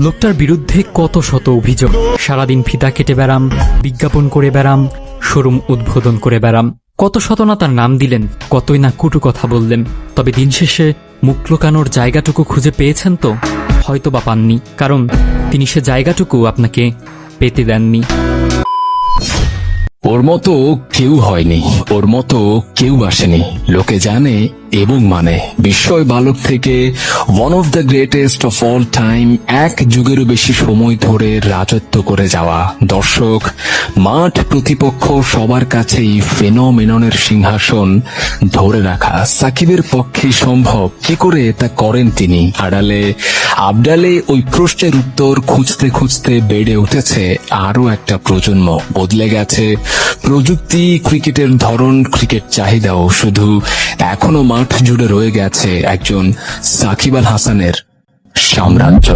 লোকটার বিরুদ্ধে কত শত অভিযোগ। সারাদিন ফিতা কেটে বেড়াম, বিজ্ঞাপন করে বেড়াম, শোরুম উদ্বোধন করে বেড়াম। কত শত না তার নাম দিলেন, কতই না কুটু কথা বললেন। তবে দিন শেষে মুখ লোকানোর জায়গাটুকু খুঁজে পেয়েছেন তো? হয়তো বা পাননি, কারণ তিনি সে জায়গাটুকু আপনাকে পেতে দেননি। ওর মতো কেউ হয়নি, ওর মতো কেউ আসেনি। লোকে জানে এবং মানে বিস্ময় বালক থেকে one of the greatest of all time এক যুগেরও বেশি সময় ধরে রাজত্ব করে যাওয়া। দর্শক, মাঠ প্রতিপক্ষ সবার কাছেই ফেনোমেননের সিংহাসন ধরে রাখা। সাকিবের পক্ষে সম্ভব। কি করে তা করেন তিনি? আড়ালে আবডালে ওই প্রশ্নের উত্তর খুঁজতে খুঁজতে বেড়ে উঠেছে আরও একটা প্রজন্ম। বদলে গেছে প্রযুক্তি, ক্রিকেটের ধরন, ক্রিকেট চাহিদাও শুধু এখনও মাঠ জুড়ে রয়ে গেছে একজন সাকিব আল হাসানের সাম্রাজ্য।